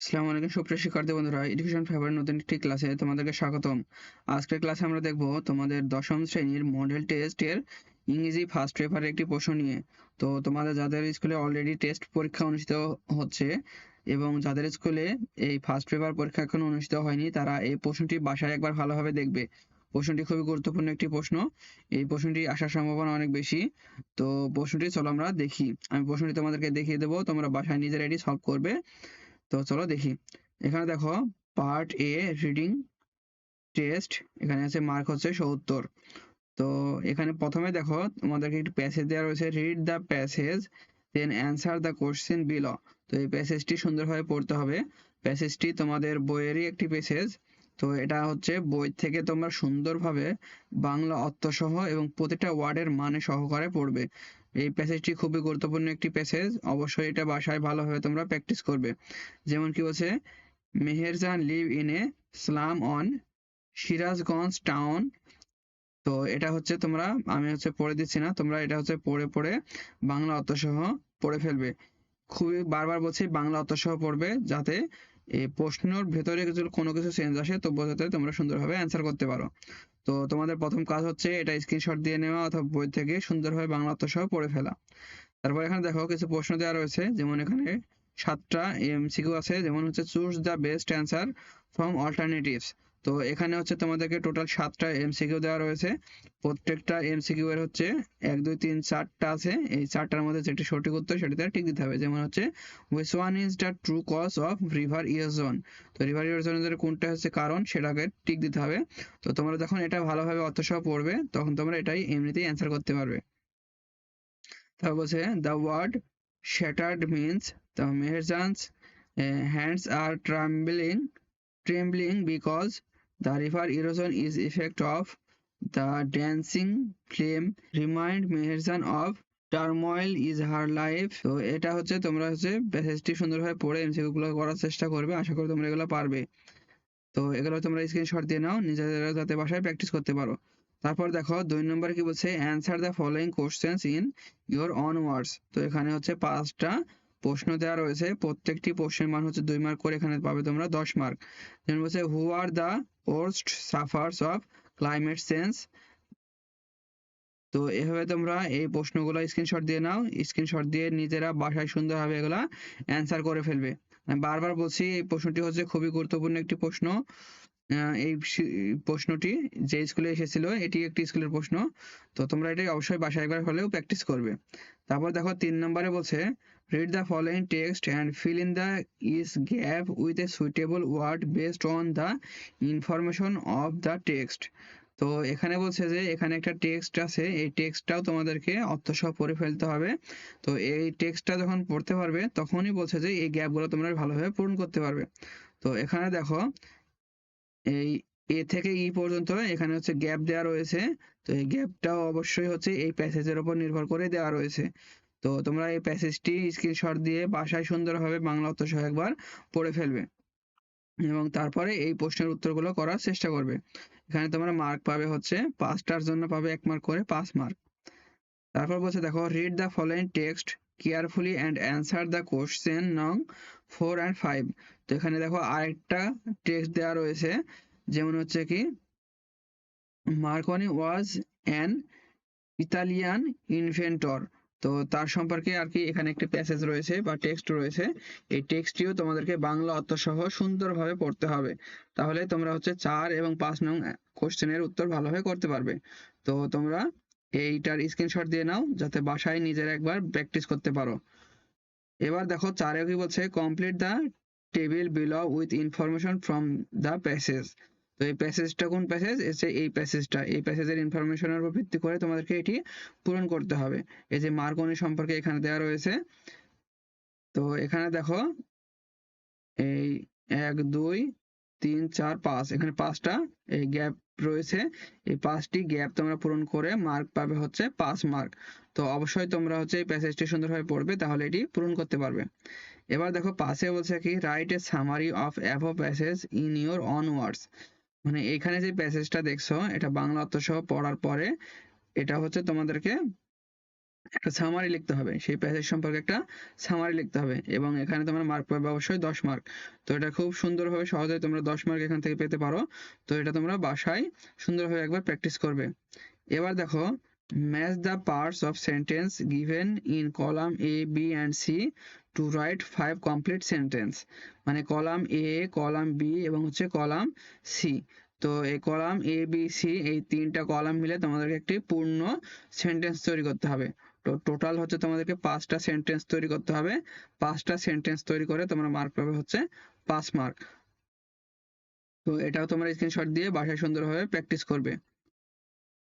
আসসালামু আলাইকুম, সুপ্রিয় শিক্ষার্থী বন্ধুরা এডুকেশন ফেভারের নতুন একটি ক্লাসে তোমাদেরকে স্বাগতম। আজকের ক্লাসে আমরা দেখব তোমাদের দশম শ্রেণির মডেল টেস্টের ইংরেজি ফার্স্ট পেপারের একটি প্রশ্ন নিয়ে। তো তোমাদের যাদের স্কুলে অলরেডি টেস্ট পরীক্ষা অনুষ্ঠিত হচ্ছে এবং যাদের স্কুলে এই ফার্স্ট পেপার পরীক্ষা এখন অনুষ্ঠিত হয়নি, তারা এই প্রশ্নটি বাসায় একবার ভালোভাবে দেখবে। প্রশ্নটি খুবই গুরুত্বপূর্ণ একটি প্রশ্ন। এই প্রশ্নটি আসার সম্ভাবনা অনেক বেশি। তো প্রশ্নটি চলো আমরা দেখি। আমি প্রশ্নটি তোমাদেরকে দেখিয়ে দেবো, তোমরা বাসায় নিজেরা এটি সলভ করবে। তো চলো দেখি। এখানে দেখো পার্ট এ রিডিং টেস্ট এখানে আছে মার্ক হচ্ছে সত্তর। তো এখানে প্রথমে দেখো, তোমাদেরকে একটি প্যাসেজ দেওয়া রয়েছে read the passage then answer the question below তো এই প্যাসেজটি সুন্দরভাবে পড়তে হবে। প্যাসেজটি তোমাদের বইয়েরই একটি প্যাসেজ তো এটা হচ্ছে বই থেকে তোমরা সুন্দরভাবে বাংলা অর্থসহ এবং প্রতিটা ওয়ার্ডের মানে সহকারে পড়বে। এই প্যাসেজটি খুবই গুরুত্বপূর্ণ একটি প্যাসেজ অবশ্যই এটা বাসায় ভালোভাবে তোমরা প্র্যাকটিস করবে। যেমন কি বলছে, Meherjan live in a slum on Sirajganj town তো এটা হচ্ছে তোমরা, আমি হচ্ছে পড়ে দিচ্ছি না, তোমরা এটা হচ্ছে পড়ে পড়ে বাংলা অর্থসহ পড়ে ফেলবে। খুবই বারবার বলছি, বাংলা অর্থসহ পড়বে যাতে এই প্রশ্নর ভেতরে কিছু কোনো কিছু চেঞ্জ আসে তো বোঝাতে তোমরা সুন্দরভাবে অ্যান্সার করতে পারো। তো তোমাদের প্রথম কাজ হচ্ছে এটা স্ক্রিনশট দিয়ে নেওয়া অথবা বই থেকে সুন্দরভাবে বাংলা অর্থ সহ পড়ে ফেলা। তারপর এখানে দেখো কিছু প্রশ্ন দেওয়া রয়েছে, যেমন এখানে সাতটা এমসিকিউ আছে, যেমন হচ্ছে choose the best answer from alternatives তো এখানে হচ্ছে তোমাদেরকে টোটাল সাতটা এমসিকিউ দেওয়া রয়েছে। প্রত্যেকটা এমসিকিউ এর হচ্ছে এক দুই তিন চারটা আছে। এই চারটার মধ্যে যেটি সঠিক উত্তর সেটিতে টিক দিতে হবে। যেমন হচ্ছে which one is the true cause of river erosion তো রিভার ইয়োজনের কোনটা হচ্ছে কারণ সেটাকে টিক দিতে হবে। তো তোমরা যখন এটা ভালোভাবে অর্থসহ পড়বে তখন তোমরা এটাই এমনিতেই অ্যান্সার করতে পারবে। তারপর বলছে the word means the Meherjan's uh, hands are trembling trembling because the river erosion is effect of the dancing flame. Remind Meherjan of turmoil is her life. তো এটা হচ্ছে তোমরা হচ্ছে প্যাসেজটি সুন্দরভাবে পড়ে এমসিকিউ গুলো করার চেষ্টা করবে। আশা করি তোমরা এগুলো পারবে। তো, এগুলো তোমরা স্ক্রিনশট দিয়ে নাও। নিজেরা যাতে বাসায় প্র্যাকটিস করতে পারো। তারপর দেখো, দুই নম্বর কি বলছে answer the following questions in your own words তো, এখানে হচ্ছে পাঁচটা প্রশ্ন দেওয়া রয়েছে। প্রত্যেকটি প্রশ্নের মান হচ্ছে দুই মার্ক করে এখানে পাবে তোমরা দশ মার্ক যেমন বলছে who are the worst sufferers of climate change. তো এভাবে তোমরা এই প্রশ্নগুলো স্ক্রিনশট দিয়ে নাও। স্ক্রিনশট দিয়ে নিজেরা বাসায় সুন্দরভাবে এগুলা অ্যান্সার করে ফেলবে। বারবার বলছি, এই প্রশ্নটি হচ্ছে খুবই গুরুত্বপূর্ণ একটি প্রশ্ন। এই প্রশ্নটি যে স্কুলে এসেছিল, এটি একটি স্কুলের প্রশ্ন। তো তোমরা এটাই অবশ্যই বাসায় একবার হলেও প্র্যাকটিস করবে। তারপর দেখো তিন নম্বরে বলছে read the following text and fill in the is gap with a suitable word based on the information of the text তো এখানে বলছে যে, এখানে একটা টেক্সট আছে, এই টেক্সটটাও তোমাদেরকে অর্থসহ পড়ে ফেলতে হবে। তো এই টেক্সটটা যখন পড়তে পারবে, তখনই বলছে যে, এই গ্যাপগুলো তোমরা ভালোভাবে পূরণ করতে পারবে। তো এখানে দেখো, এই এ থেকে ই পর্যন্ত এখানে হচ্ছে গ্যাপ দেওয়া রয়েছে। তো এই গ্যাপটাও অবশ্যই হচ্ছে এই প্যাসেজের উপর নির্ভর করে দেওয়া রয়েছে। তো তোমরা এই প্যাসেজটি স্ক্রিনশট দিয়ে বাসায় সুন্দরভাবে বাংলা অর্থসহ একবার পড়ে ফেলবে এবং তারপরে এই প্রশ্নের উত্তরগুলো করার চেষ্টা করবে। এখানে তোমরা মার্ক পাবে হচ্ছে পাঁচটার জন্য পাবে এক মার্ক করে পাঁচ মার্ক তারপর বলছে দেখো read the following text carefully and answer the question নং ফোর অ্যান্ড ফাইভ তো এখানে দেখো আরেকটা টেক্সট দেওয়া রয়েছে, যেমন হচ্ছে কি Marconi was an Italian inventor তো তার সম্পর্কে আর কি এখানে একটি প্যাসেজ রয়েছে বা টেক্সট রয়েছে। এই টেক্সটটিও তোমাদেরকে বাংলা অর্থসহ সুন্দরভাবে পড়তে হবে। তাহলে তোমরা হচ্ছে চার এবং পাঁচ নং কোশ্চেনের উত্তর ভালোভাবে করতে পারবে। তো তোমরা এইটার স্ক্রিনশট দিয়ে নাও, যাতে বাসায় নিজের একবার প্র্যাকটিস করতে পারো। এবার দেখো চারে কি বলছে complete the table below with information from the passage তো এই প্যাসেজটা কোন প্যাসেজ এসে এই প্যাসেজটা এই প্যাসেজের ইনফরমেশনের উপর ভিত্তি করে তোমাদেরকে এটি পূরণ করতে হবে। এই যে মার্কনি সম্পর্কে এখানে দেওয়া রয়েছে। তো এখানে দেখো, এই এক, দুই, তিন, চার, পাঁচ। এখানে পাঁচটা এই গ্যাপ রয়েছে। এই পাঁচটি গ্যাপ তোমরা পূরণ করে মার্ক পাবে হচ্ছে পাঁচ মার্ক তো অবশ্যই তোমরা হচ্ছে এই প্যাসেজটি সুন্দরভাবে পড়বে, তাহলে এটি পূরণ করতে পারবে। এবার দেখো পাশে বলছে কি write a summary of of passage in your own words মানে এখানে যে প্যাসেজটা দেখছ, এটা বাংলা অর্থ সহ পড়ার পরে এটা হচ্ছে তোমাদেরকে একটা সামারি লিখতে হবে। সেই প্যাসেজ সম্পর্কে একটা সামারি লিখতে হবে এবং এখানে তোমার মার্ক পাবে অবশ্যই দশ মার্ক তো এটা খুব সুন্দরভাবে সহজে তোমরা দশ মার্ক এখান থেকে পেতে পারো। তো এটা তোমরা বাসায় সুন্দরভাবে একবার প্র্যাকটিস করবে। এবার দেখো match the parts of sentence given in column A, B and C to write five complete sentence মানে কলাম এ কলাম বি এবং হচ্ছে কলাম সি তো এই কলাম এ বি সি এই তিনটা কলাম মিলে তোমাদেরকে একটি পূর্ণ সেন্টেন্স তৈরি করতে হবে। তো টোটাল হচ্ছে তোমাদেরকে পাঁচটা সেন্টেন্স তৈরি করতে হবে। পাঁচটা সেন্টেন্স তৈরি করে তোমরা মার্ক পাবে হচ্ছে পাঁচ মার্ক তো এটাও তোমরা স্ক্রিনশট দিয়ে বাসায় সুন্দরভাবে প্র্যাকটিস করবে।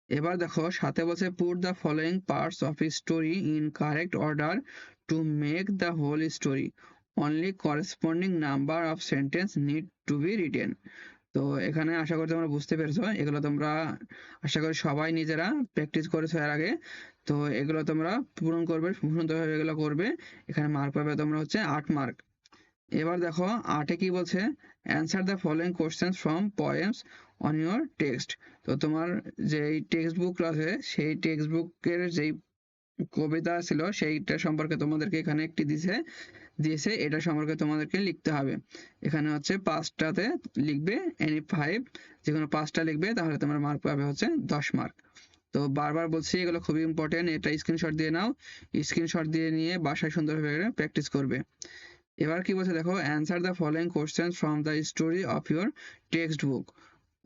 এবার দেখো, সাথে বলছে put the following parts of story in correct order to make the whole story only corresponding number of sentence need to be written তো এখানে আশা করি তোমরা বুঝতে পেরেছ, এগুলো তোমরা আশা করি সবাই নিজেরা প্র্যাকটিস করেছ এর আগে। তো এগুলো তোমরা পূরণ করবে সুন্দরভাবে এগুলো করবে। এখানে মার্ক পাবে তোমরা হচ্ছে আট মার্ক এবার দেখো, আটে কি বলছে? Answer the following questions from poems on your text তো তোমার যেই টেক্সট বুক আছে, সেই টেক্সট বুকের যেই কবিতা ছিল, সেইটা সম্পর্কে তোমাদেরকে এখানে একটি দিছে, দিয়েছে, এটা সম্পর্কে তোমাদেরকে লিখতে হবে। এখানে হচ্ছে পাঁচটাতে লিখবে এনি ফাইভ যে কোনো পাঁচটা লিখবে, তাহলে তোমার মার্ক পাবে হচ্ছে দশ মার্ক তো বারবার বলছি, এগুলো খুবই ইম্পর্টেন্ট এটা স্ক্রিনশট দিয়ে নাও স্ক্রিনশট দিয়ে নিয়ে বাসায় সুন্দরভাবে প্র্যাকটিস করবে। এবার কি বলছে? দেখো answer the following questions from the story of your text book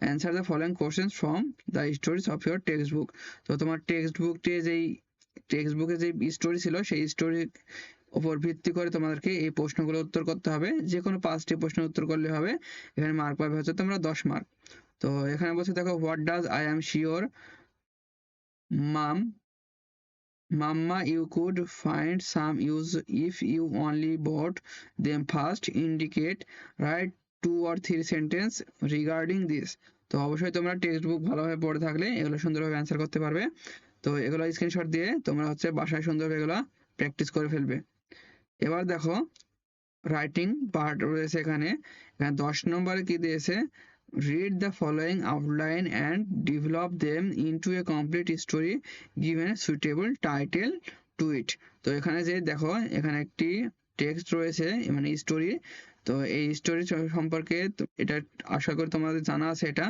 answer the following questions from the stories of your text book তো তোমার টেক্সট বুকটি যেই টেক্সট বুকে যে স্টোরি ছিল, সেই স্টোরির উপর ভিত্তি করে তোমাদেরকে এই প্রশ্নগুলো উত্তর করতে হবে। যে কোনো পাঁচটি প্রশ্নের উত্তর করলে হবে। এখানে মার্ক পাবে হচ্ছে তোমরা দশ মার্ক তো এখানে বলছে, দেখো what does I am sure mum Mamma, you could find some use if you only bought them first. Indicate write two or three sentence regarding this. তো অবশ্যই তোমরা টেক্সট বুক ভালোভাবে পড়ে থাকলে এগুলো সুন্দরভাবে অ্যান্সার করতে পারবে তো এগুলো স্ক্রিনশট দিয়ে তোমরা হচ্ছে বাসায় সুন্দরভাবে এগুলো প্র্যাকটিস করে ফেলবে এবার দেখো রাইটিং পার্ট রয়েছে এখানে এখানে দশ নম্বরে কি দিয়েছে read the following outline and develop them into a complete story, given a suitable title to it. তো এখানে যে দেখো, এখানে একটি টেক্সট রয়েছে মানে স্টোরি তো এই স্টোরি সম্পর্কে এটা আশা করি তোমাদের জানা আছে এটা।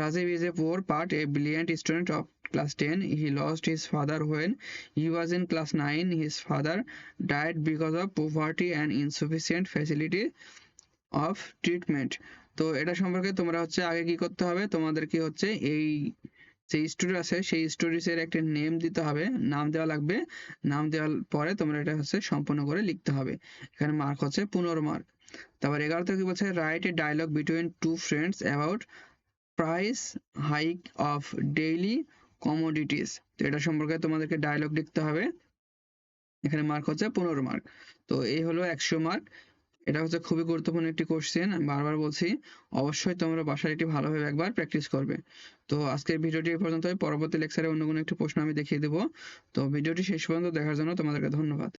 Rajib is a poor but a brilliant student of class ten he lost his father when he was in class nine his father died because of poverty and insufficient facility of treatment তো এটা সম্পর্কে তোমরা হচ্ছে আগে কি করতে হবে? তোমাদের কি হচ্ছে এই যে স্টোরি আছে, সেই স্টোরিজের একটা নেম দিতে হবে। নাম দেওয়া লাগবে। নাম দেওয়ার পরে তোমরা এটা হচ্ছে সম্পূর্ণ করে লিখতে হবে। এখানে মার্ক হচ্ছে পনেরো মার্ক তারপর এগারোতে কি বলছে? Write a dialogue between two friends about price hike of daily commodities তো এটা সম্পর্কে তোমাদেরকে ডায়লগ লিখতে হবে। এখানে মার্ক হচ্ছে পনেরো মার্ক তো এই হলো একশো মার্ক এটা হচ্ছে খুবই গুরুত্বপূর্ণ একটি কোশ্চেন বারবার বলছি, অবশ্যই তোমরা বাসায় এটি ভালোভাবে একবার প্র্যাকটিস করবে। তো আজকের ভিডিওটি এই পর্যন্তই, পরবর্তী লেকচারে অন্য কোনো একটি প্রশ্ন আমি দেখিয়ে দেবো। তো ভিডিওটি শেষ পর্যন্ত দেখার জন্য তোমাদেরকে ধন্যবাদ।